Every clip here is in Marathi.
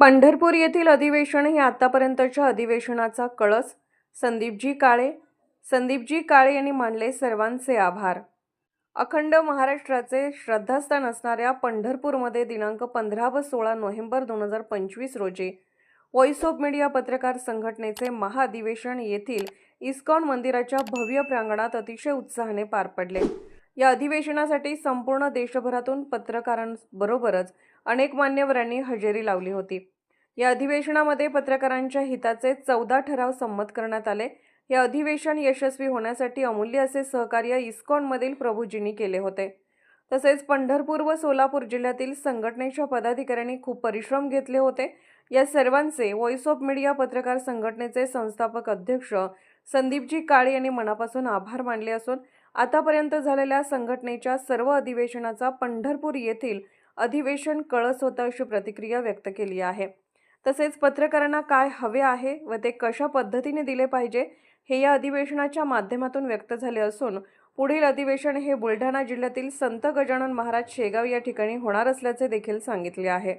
पंढरपूर येथील अधिवेशन हे आतापर्यंतच्या अधिवेशनाचा कळस. संदीपजी काळे संदीपजी काळे यांनी मानले सर्वांचे आभार. अखंड महाराष्ट्राचे श्रद्धास्थान असणाऱ्या पंढरपूरमध्ये दिनांक पंधरा व सोळा नोव्हेंबर दोन हजार पंचवीस रोजी व्हॉइस ऑफ मीडिया पत्रकार संघटनेचे महाअधिवेशन येथील इस्कॉन मंदिराच्या भव्य प्रांगणात अतिशय उत्साहाने पार पडले. या अधिवेशनासाठी संपूर्ण देशभरातून पत्रकारांबरोबरच अनेक मान्यवरांनी हजेरी लावली होती. या अधिवेशनामध्ये पत्रकारांच्या हिताचे चौदा ठराव संमत करण्यात आले. हे अधिवेशन यशस्वी होण्यासाठी अमूल्य असे सहकार्य इस्कॉनमधील प्रभूजींनी केले होते. तसेच पंढरपूर व सोलापूर जिल्ह्यातील संघटनेच्या पदाधिकाऱ्यांनी खूप परिश्रम घेतले होते. या सर्वांचे व्हॉइस ऑफ मीडिया पत्रकार संघटनेचे संस्थापक अध्यक्ष संदीपजी काळे यांनी मनापासून आभार मानले असून आतापर्यंत झालेल्या संघटनेच्या सर्व अधिवेशनाचा पंढरपूर येथील अधिवेशन कळस होतं अशी प्रतिक्रिया व्यक्त केली आहे. तसेच पत्रकारांना काय हवे आहे व ते कशा पद्धतीने दिले पाहिजे हे या अधिवेशनाच्या माध्यमातून व्यक्त झाले असून पुढील अधिवेशन हे बुलढाणा जिल्ह्यातील संत गजानन महाराज शेगाव या ठिकाणी होणार असल्याचे देखील सांगितले आहे.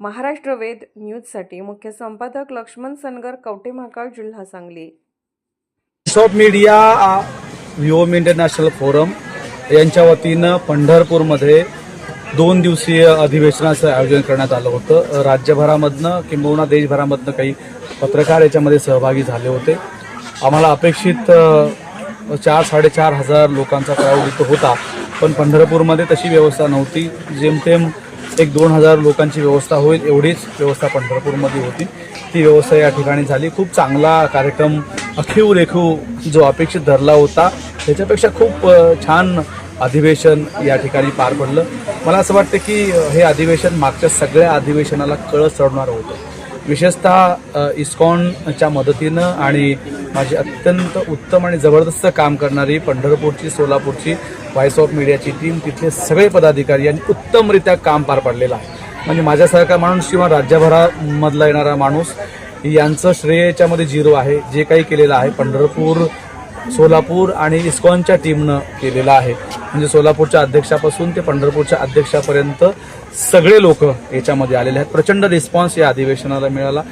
महाराष्ट्र वेद न्यूजसाठी मुख्य संपादक लक्ष्मण सनगर कवटे महाकाळ जिल्हा सांगली. शॉप मीडिया व्हिओम इंटरनॅशनल फोरम यांच्या वतीनं पंढरपूरमध्ये दोन दिवसीय अधिवेशनाचं आयोजन करण्यात आलं होतं. राज्यभरामधनं किंबहुना देशभरामधनं काही पत्रकार याच्यामध्ये सहभागी झाले होते. आम्हाला अपेक्षित चार साडेचार हजार लोकांचा क्राऊड इथं होता. पण पंढरपूरमध्ये तशी व्यवस्था नव्हती. जेमतेम एक दोन हजार लोकांची व्यवस्था होईल एवढीच व्यवस्था पंढरपूरमध्ये होती. ती व्यवस्था या ठिकाणी झाली. खूप चांगला कार्यक्रम अखीव रेखीव जो अपेक्षित धरला होता त्याच्यापेक्षा खूप छान अधिवेशन या ठिकाणी पार पडलं. मला असं वाटतं की हे अधिवेशन मागच्या सगळ्या अधिवेशनाला कळस चढणारं होतं. विशेषतः इस्कॉनच्या मदतीनं आणि माझी अत्यंत उत्तम आणि जबरदस्त काम करणारी पंढरपूरची सोलापूरची व्हॉइस ऑफ मीडियाची टीम तिथले सगळे पदाधिकारी यांनी उत्तमरित्या काम पार पाडलेलं आहे. म्हणजे माझ्यासारखा माणूस किंवा राज्यभरामधला येणारा माणूस यांचं श्रेय याच्यामध्ये झिरो आहे. जे काही केलेलं आहे पंढरपूर सोलापूर आणि इस्कॉनच्या टीमनं केलेलं आहे. म्हणजे सोलापूरच्या अध्यक्षापासून ते पंढरपूरच्या अध्यक्षापर्यंत सगळे लोक याच्यामध्ये आलेले आहेत. प्रचंड रिस्पॉन्स या अधिवेशनाला मिळाला.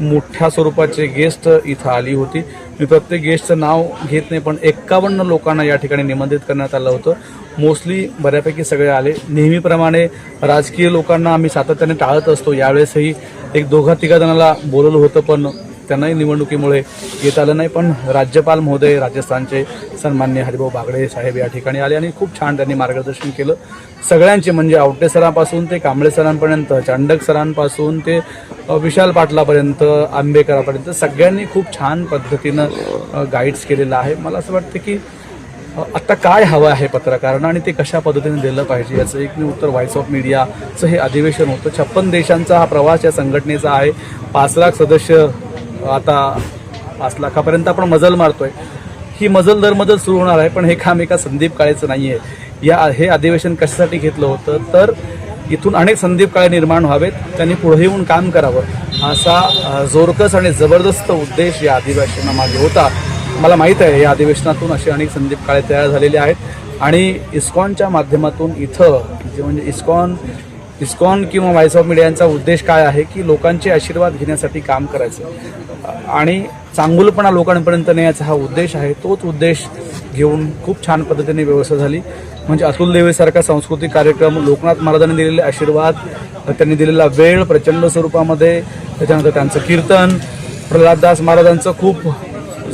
मोठ्या स्वरूपाचे गेस्ट इथं आली होती. मी प्रत्येक गेस्टचं नाव घेत नाही पण एक्कावन्न लोकांना या ठिकाणी निमंत्रित करण्यात आलं होतं. मोस्टली बऱ्यापैकी सगळे आले. नेहमीप्रमाणे राजकीय लोकांना आम्ही सातत्याने टाळत असतो. यावेळेसही एक दोघा तिघा जणाला बोलवलं होतं पण त्यांनाही निवडणुकीमुळे येत आलं नाही. पण राज्यपाल महोदय राजस्थानचे सन्मान्य हरिभाऊ बागडे साहेब या ठिकाणी आले आणि खूप छान त्यांनी मार्गदर्शन केलं. सगळ्यांचे म्हणजे आवटे सरांपासून ते कांबळे सरांपर्यंत चांडक सरांपासून ते विशाल पाटलापर्यंत आंबेकरापर्यंत सगळ्यांनी खूप छान पद्धतीनं गाईड्स केलेलं आहे. मला असं वाटतं की आत्ता काय हवं आहे पत्रकारांना आणि ते कशा पद्धतीने दिलं पाहिजे याचं एक मी उत्तर व्हॉइस ऑफ मीडियाचं हे अधिवेशन होतं. छप्पन देशांचा हा प्रवास या संघटनेचा आहे. पाच लाख सदस्य आता पाच लाखापर्यंत आपण मजल मारतोय. ही मजल दर मजल सुरू होणार आहे पण हे काम एका संदीप काळेचं नाही आहे या हे अधिवेशन कशासाठी घेतलं होतं? तर इथून अनेक संदीप काळे निर्माण व्हावेत त्यांनी पुढे येऊन काम करावं. असा जोरकस आणि जबरदस्त उद्देश या अधिवेशनामागे होता. मला माहीत आहे या अधिवेशनातून असे अनेक संदीप काळे तयार झालेले आहेत. आणि इस्कॉनच्या माध्यमातून इथं जे म्हणजे इस्कॉन इस्कॉन किंवा व्हॉइस ऑफ मीडियांचा उद्देश काय आहे की लोकांचे आशीर्वाद घेण्यासाठी काम करायचं? आणि चांगुलपणा लोकांपर्यंत नेण्याचा हा उद्देश आहे. तोच उद्देश घेऊन खूप छान पद्धतीने व्यवस्था झाली. म्हणजे अतुल देवेसारखा सांस्कृतिक कार्यक्रम लोकनाथ महाराजांनी दिलेले आशीर्वाद त्यांनी दिलेला वेळ प्रचंड स्वरूपामध्ये त्याच्यानंतर त्यांचं कीर्तन प्रल्हाददास महाराजांचं खूप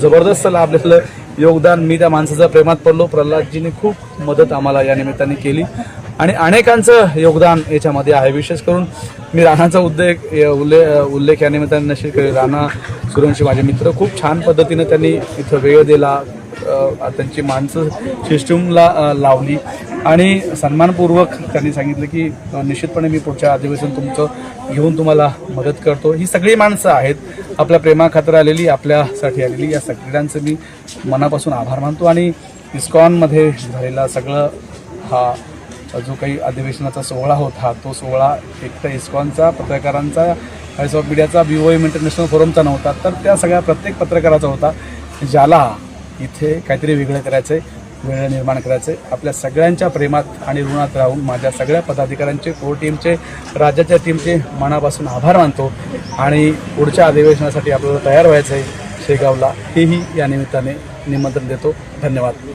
जबरदस्त लाभलेलं योगदान मी त्या माणसाचा प्रेमात पडलो. प्रल्हादजीने खूप मदत आम्हाला या निमित्ताने केली. आणि अनेकांचं योगदान याच्यामध्ये आहे. विशेष करून मी राणाचा उद्देख उल्लेख उल्लेख या निमित्ताने करेल राणा सूर्यवंशी माझे मित्र खूप छान पद्धतीनं त्यांनी इथं वेळ दिला. त्यांची माणसं सिस्टमला लावली. आणि सन्मानपूर्वक त्यांनी सांगितलं की निश्चितपणे मी पुढच्या अधिवेशन तुमचं घेऊन तुम्हाला मदत करतो. ही सगळी माणसं आहेत. आपल्या प्रेमाखातर आलेली आपल्यासाठी आलेली. या सगळ्यांचं मी मनापासून आभार मानतो. आणि इस्कॉनमध्ये झालेला सगळं हा जो काही अधिवेशनाचा सोहळा होता. तो सोहळा एक तर इस्कॉनचा पत्रकारांचा व्हॉइस ऑफ मीडियाचा बी ओ एम इंटरनॅशनल फोरमचा नव्हता. तर त्या सगळ्या प्रत्येक पत्रकाराचा होता. ज्याला इथे काहीतरी वेगळं करायचं आहे वेळ निर्माण करायचे आपल्या सगळ्यांच्या प्रेमात आणि ऋणात राहून माझ्या सगळ्या पदाधिकाऱ्यांचे कोर टीमचे राज्याच्या टीमचे मनापासून आभार मानतो. आणि पुढच्या अधिवेशनासाठी आपल्याला तयार व्हायचं आहे शेगावला. हेही या निमित्ताने निमंत्रण देतो. धन्यवाद.